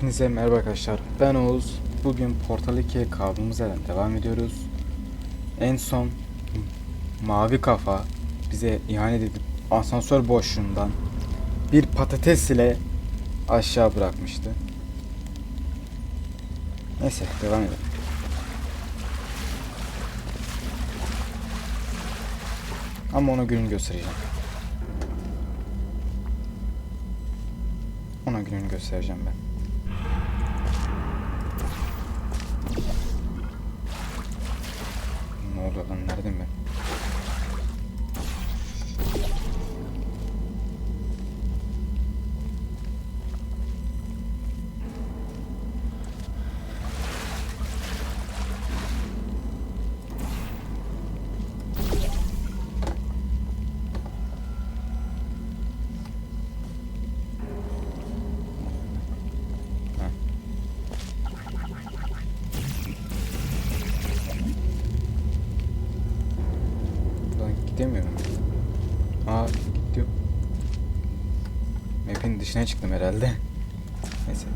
Hepinize merhaba arkadaşlar. Ben Oğuz. Bugün Portal 2'ye kaldığımız yerden devam ediyoruz. En son mavi kafa bize ihanet edip asansör boşluğundan bir patates ile aşağı bırakmıştı. Neyse devam edelim. Ama ona gününü göstereceğim. Ona gününü göstereceğim ben. oradan nereden ben? alacaktım herhalde. Neyse.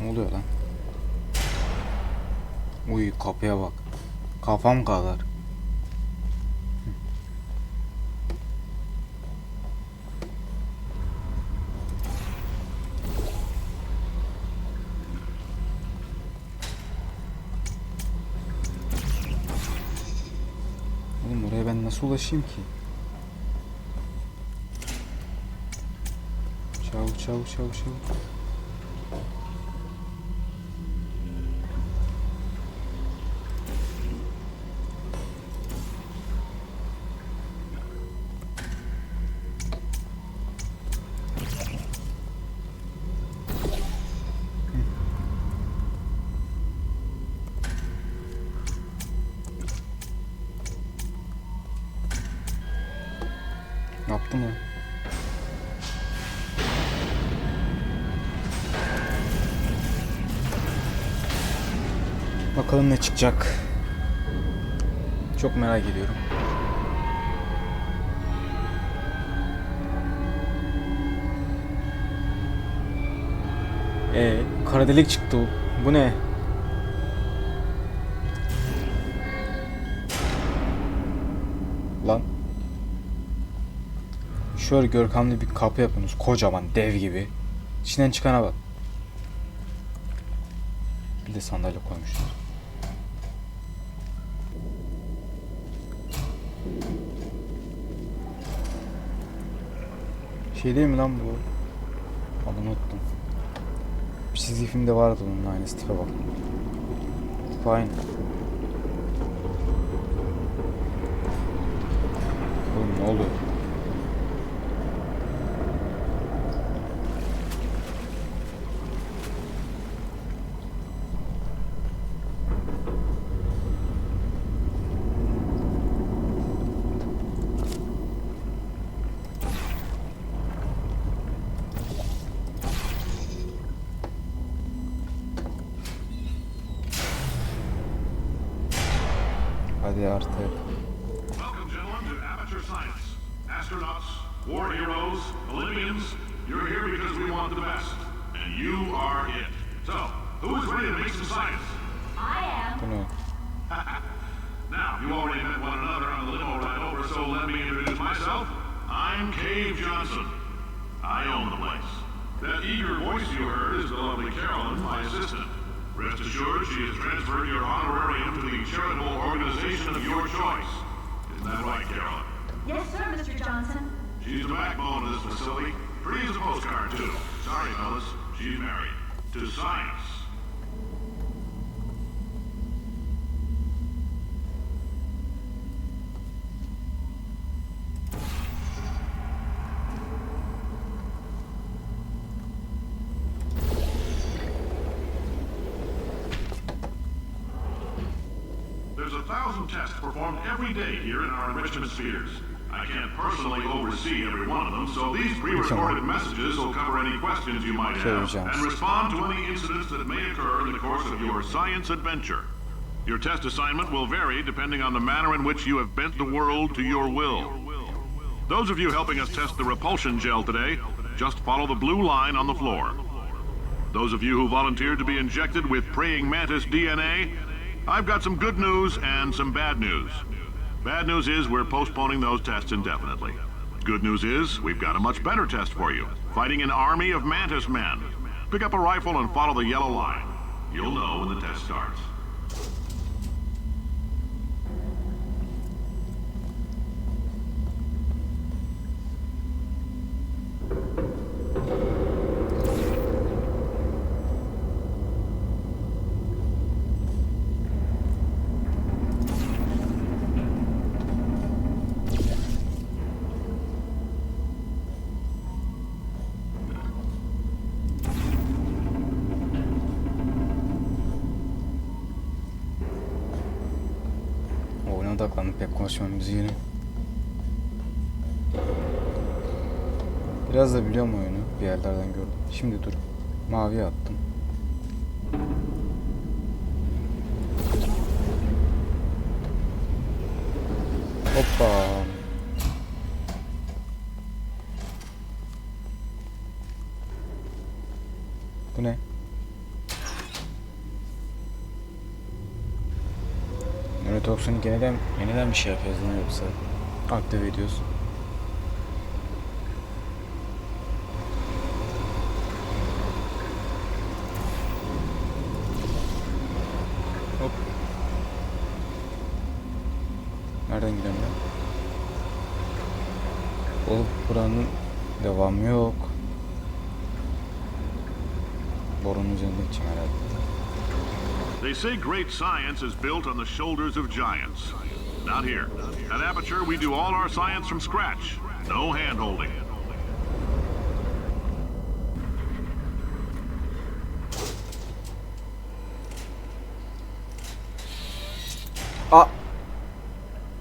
Ne oluyor lan? Uy kapıya bak. Kafam kadar. Oğlum oraya ben nasıl ulaşayım ki? Çabuk çabuk çabuk çabuk. Mı? Bakalım ne çıkacak. Çok merak ediyorum. Ee, kara delik çıktı. Bu ne? Şöyle görkemli bir kapı yapıyorsunuz. Kocaman dev gibi. İçinden çıkana bak. Bir de sandalye koymuşlar. Şey değil mi lan bu? Adını unuttum. Bir çizgi filmde vardı bunun aynısı tipe bak. Tipe aynı. Oğlum ne oluyor? Hadi artık. Welcome, gentlemen, to Amateur Science. Astronauts, war heroes, Olympians, you're here because we want the best. And you are it. So, who is ready to make some science? I am. Bu ne? Now, you already met one another on the limo ride over, so let me introduce myself. I'm Cave Johnson. I own the place. That eager voice you heard is the lovely Carolyn, my assistant. Rest assured, she has transferred your honorarium to the charitable organization of your choice. Isn't that right, Carolyn? Yes, sir, Mr. Johnson. She's the backbone of this facility. Pretty as a postcard, too. Sorry, fellas. She's married. To science. There's a thousand tests performed every day here in our enrichment spheres. I can't personally oversee every one of them, so these pre-recorded messages will cover any questions you might have and respond to any incidents that may occur in the course of your science adventure. Your test assignment will vary depending on the manner in which you have bent the world to your will. Those of you helping us test the repulsion gel today, just follow the blue line on the floor. Those of you who volunteered to be injected with praying mantis DNA, I've got some good news and some bad news. Bad news is we're postponing those tests indefinitely. Good news is we've got a much better test for you. Fighting an army of mantis men. Pick up a rifle and follow the yellow line. You'll know when the test starts. Oyuna odaklandım pek konuşmam müziğini. Biraz da biliyorum oyunu. Bir yerlerden gördüm. Şimdi dur. Maviye attım. Hoppa. Bu ne? Neurotoxin'i yeniden, yeniden bir şey yapıyoruz lan yoksa aktive ediyoruz. Hop. Nereden gidiyorum ben? Oğlum buranın devamı yok. Borunun üzerinde gideceğim herhalde. They say great science is built on the shoulders of giants. Not here. At Aperture, we do all our science from scratch. No hand-holding. Ah!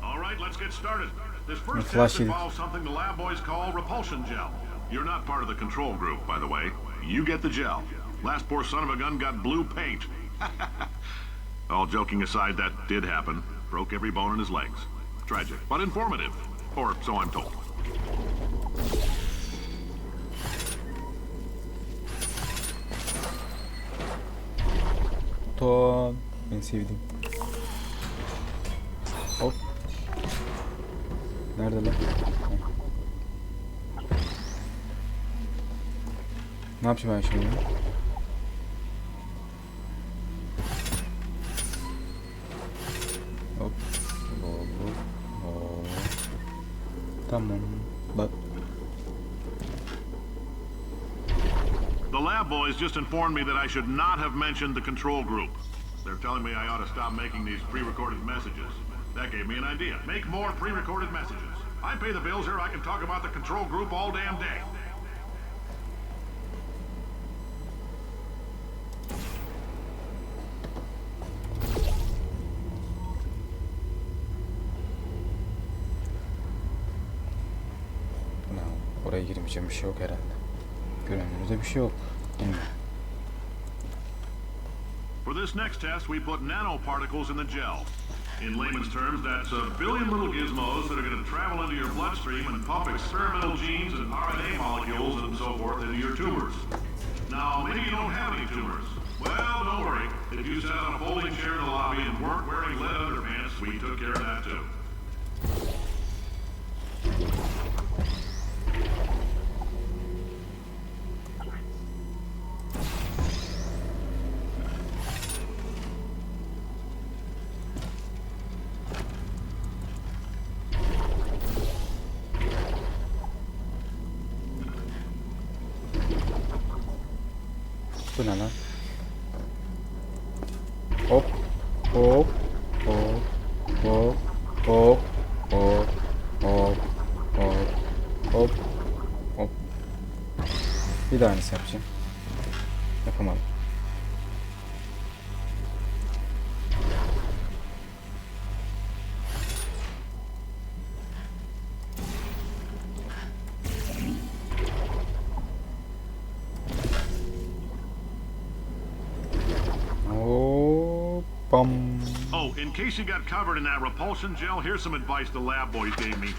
All right, let's get started. This first test involves something the lab boys call repulsion gel. You're not part of the control group, by the way. You get the gel. Last poor son of a gun got blue paint. All joking aside, that did happen. Broke every bone in his legs. Tragic, but informative. Or so I'm told. Ton. En sevdiğim. Hop. Nerede lan? Ne yapacağım ben? Tamam. Bak. The lab boys just informed me that I should not have mentioned the control group. They're telling me I ought to stop making these pre-recorded messages. That gave me an idea. Make more pre-recorded messages. I pay the bills here, I can talk about the control group all damn day. Bu ne? Girmeyeceğim bir şey yok herhalde. Bir şey yok. For this next test, we put nanoparticles in the gel. In layman's terms, that's a billion little gizmos that are going to travel into your bloodstream and pump experimental genes and RNA molecules and so forth into your tumors. Now, maybe you don't have any tumors. Well, don't worry. If you sat on a folding chair in the lobby and weren't wearing lead underpants, we took care of that too. Bir daha aynısı yapacağım. Yapamadım. Oh, in case you got covered in that repulsion gel, here's some advice the lab boys gave me.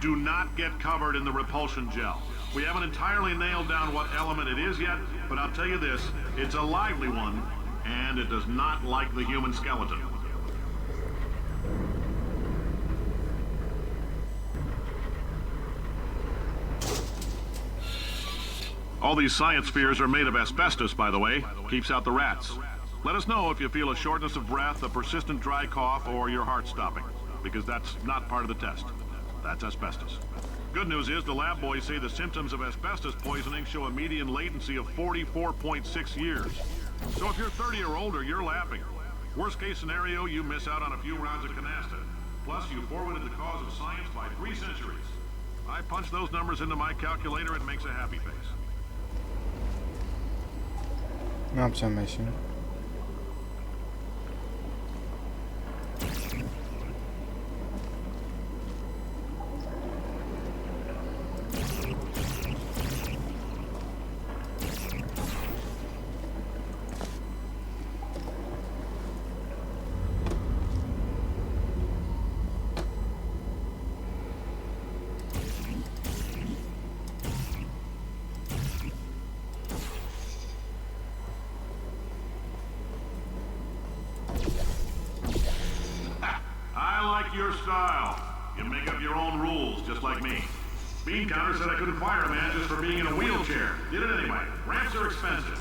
Do not get covered in the repulsion gel. We haven't entirely nailed down what element it is yet, but I'll tell you this, it's a lively one, and it does not like the human skeleton. All these science spheres are made of asbestos, by the way. Keeps out the rats. Let us know if you feel a shortness of breath, a persistent dry cough, or your heart stopping, because that's not part of the test. That's asbestos. Good news is the lab boys say the symptoms of asbestos poisoning show a median latency of 44.6 years. So if you're 30 or older, you're laughing. Worst case scenario, you miss out on a few rounds of canasta. Plus, you forwarded the cause of science by three centuries. I punch those numbers into my calculator, it makes a happy face. Yapacağım ben şimdi? I like your style. You make up your own rules, just like me. Bean counter said I couldn't fire a man just for being in a wheelchair. Did it anyway. Ramps are expensive.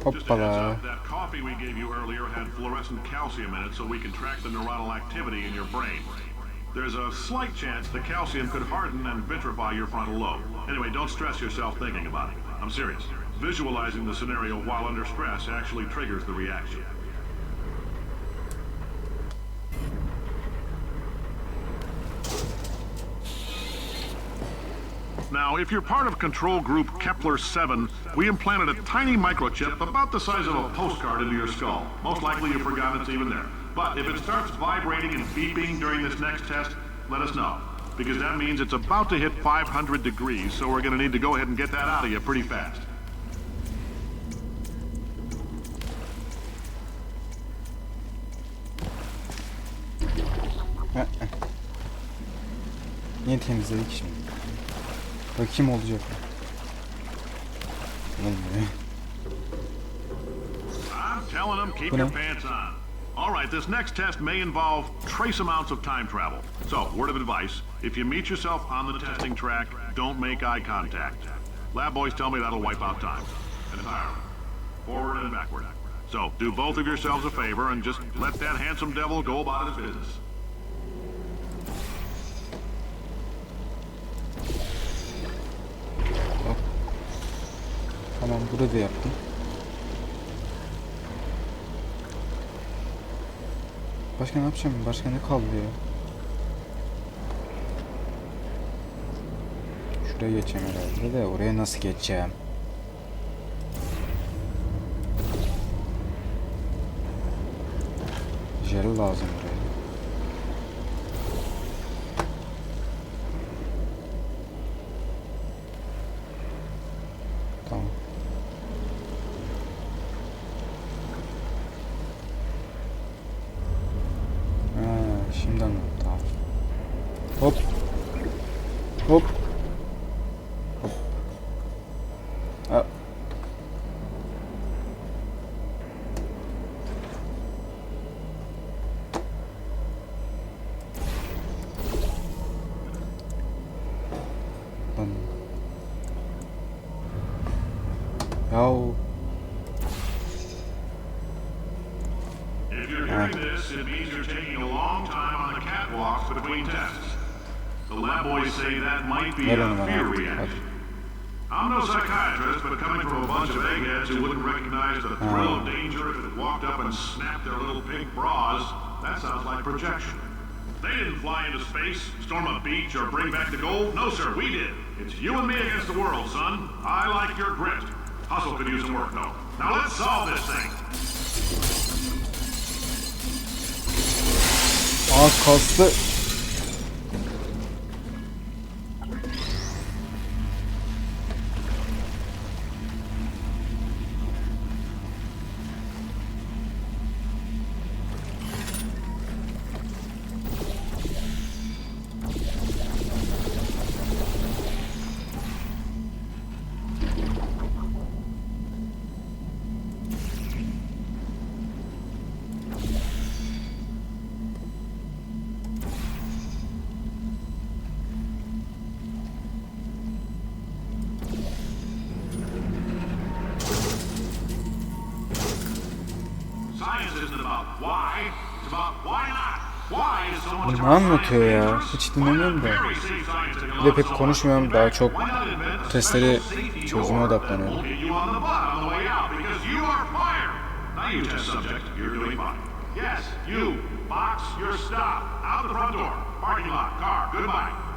Hoppala. that coffee we gave you earlier had fluorescent calcium in it so we can track the neuronal activity in your brain. There's a slight chance the calcium could harden and vitrify your frontal lobe. Anyway, don't stress yourself thinking about it. I'm serious. Visualizing the scenario while under stress actually triggers the reaction. Now, if you're part of control group Kepler-7, we implanted a tiny microchip about the size of a postcard into your skull. Most likely you've forgotten it's even there. But if it starts vibrating and beeping during this next test, let us know. because that means it's about to hit 500 degrees, so we're going to need to go ahead and get that out of you pretty fast. Temizledik şimdi? Bakayım olacak? Olmuyor. I'm telling them, keep your pants on. All right, this next test may involve trace amounts of time travel. So, word of advice, if you meet yourself on the testing track, don't make eye contact. Lab boys tell me that'll wipe out time. Entirely. Forward and backward. So, do both of yourselves a favor and just let that handsome devil go about his business. Tamam burada da yaptım. Başka ne yapacağım? Başka ne kaldı ya? Şuraya geçeceğim herhalde de oraya nasıl geçeceğim? Jel lazım buraya. If this, it means you're taking a long time on the catwalks between tests. The lab boys say that might be a fear reaction. I'm no psychiatrist, but coming from a bunch of eggheads who wouldn't recognize the thrill of danger if it walked up and snapped their little pink bras, that sounds like projection. They didn't fly into space, storm a beach, or bring back the gold. No, sir, we did. It's you and me against the world, son. I like your grit. Hustle could use some work, though. Now let's solve this thing. Az kastı. Ne anlatıyor ya? Hiç dinlemiyorum da. Bir de pek konuşmuyorum. Daha çok testleri çözüme odaklanıyorum. Yes, you. Box, you're stopped. Out the front door. Parking lot, car, goodbye.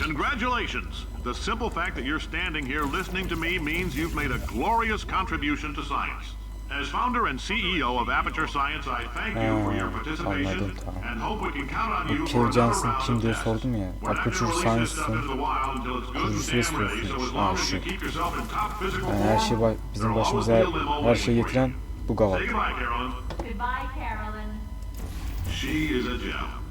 Congratulations! The simple fact that you're standing here listening to me means you've made a glorious contribution to science. As founder and CEO of Aperture Science, I thank you for your participation and hope we can count on you for Cave another Johnson round kim of diye tests. sordum ya. Aperture gonna release Science'ın the wild until it's good and kurucusu ve damn ready, so as long as you şu. keep yourself in top physical Yani her şey form, bizim there'll always başımıza be a limo her şeyi waiting for getiren you. bu Say gavat. goodbye, Carolyn. Goodbye, Carolyn. She is a gem.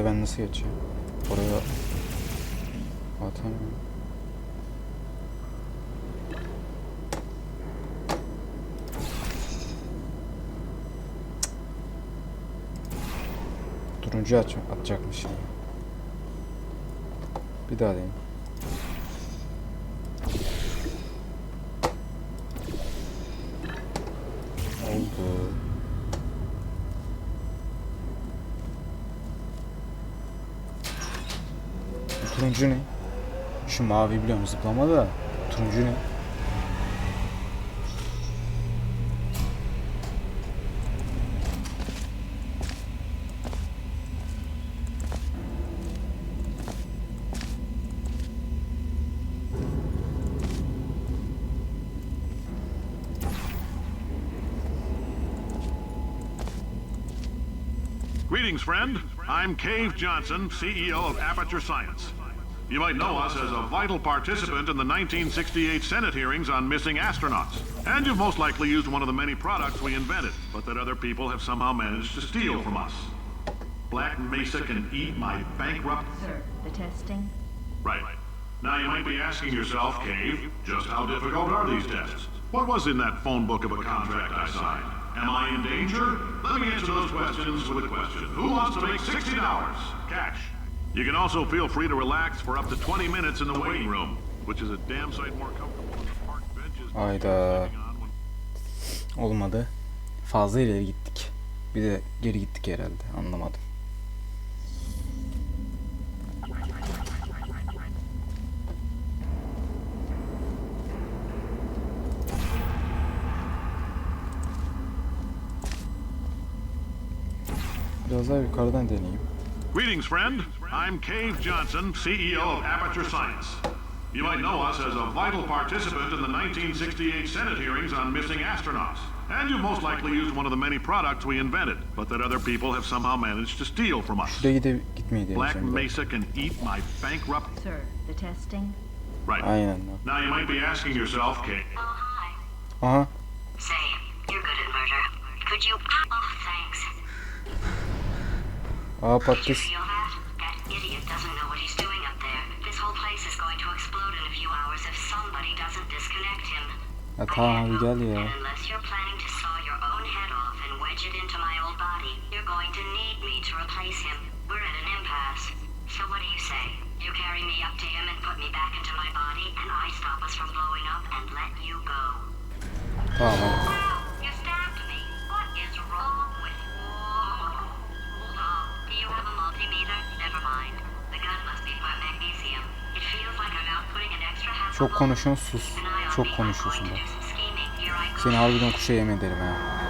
Buraya ben nasıl geçeceğim? Oraya atamıyorum. Turuncu aç atacakmış yani. Bir daha deneyim. bu? Turuncu ne? Şu mavi biliyorum zıplama da. Turuncu ne? Greetings, friend. I'm Cave Johnson, CEO of Aperture Science. You might know us as a vital participant in the 1968 Senate hearings on missing astronauts. And you've most likely used one of the many products we invented, but that other people have somehow managed to steal from us. Black Mesa can eat my bankrupt Sir, the testing? Right. Now you might be asking yourself, Cave, just how difficult are these tests? What was in that phone book of a contract I signed? Am I in danger? Let me answer those questions with a question. Who wants to make $60? Cash. You can also feel free to relax for up to 20 minutes in the waiting room, which is a damn sight more comfortable than the park benches Hayda. Olmadı. Fazla ileri gittik. Bir de geri gittik herhalde. Anlamadım. Biraz daha yukarıdan deneyeyim. Greetings, friend. I'm Cave Johnson, CEO of Aperture Science. You might know us as a vital participant in the 1968 Senate hearings on missing astronauts. And you've most likely used one of the many products we invented, but that other people have somehow managed to steal from us. Şuraya gide gitmeyi Black deneyeceğim. biraz. Mesa can eat my bankrupt. Sir, the testing? Right. Aynen. Now you might be asking yourself, Cave. Oh, hi. Aha. Say, you're good at murder. Could you... Oh, thanks. Aa Did you patates. feel Ya tamam abi gel ya. Tamam. Çok konuşun sus. Çok konuşuyorsun bak. Seni harbiden kuşa yemin ederim ha.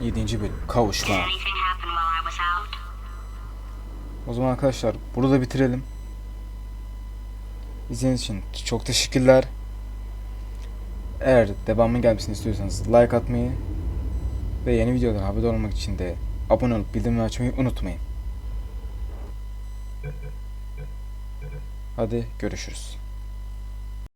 Yedinci bölüm. Kavuşma. O zaman arkadaşlar burada bitirelim. İzlediğiniz için çok teşekkürler. Eğer devamının gelmesini istiyorsanız like atmayı ve yeni videolara haberdar olmak için de abone olup bildirimleri açmayı unutmayın. Hadi görüşürüz.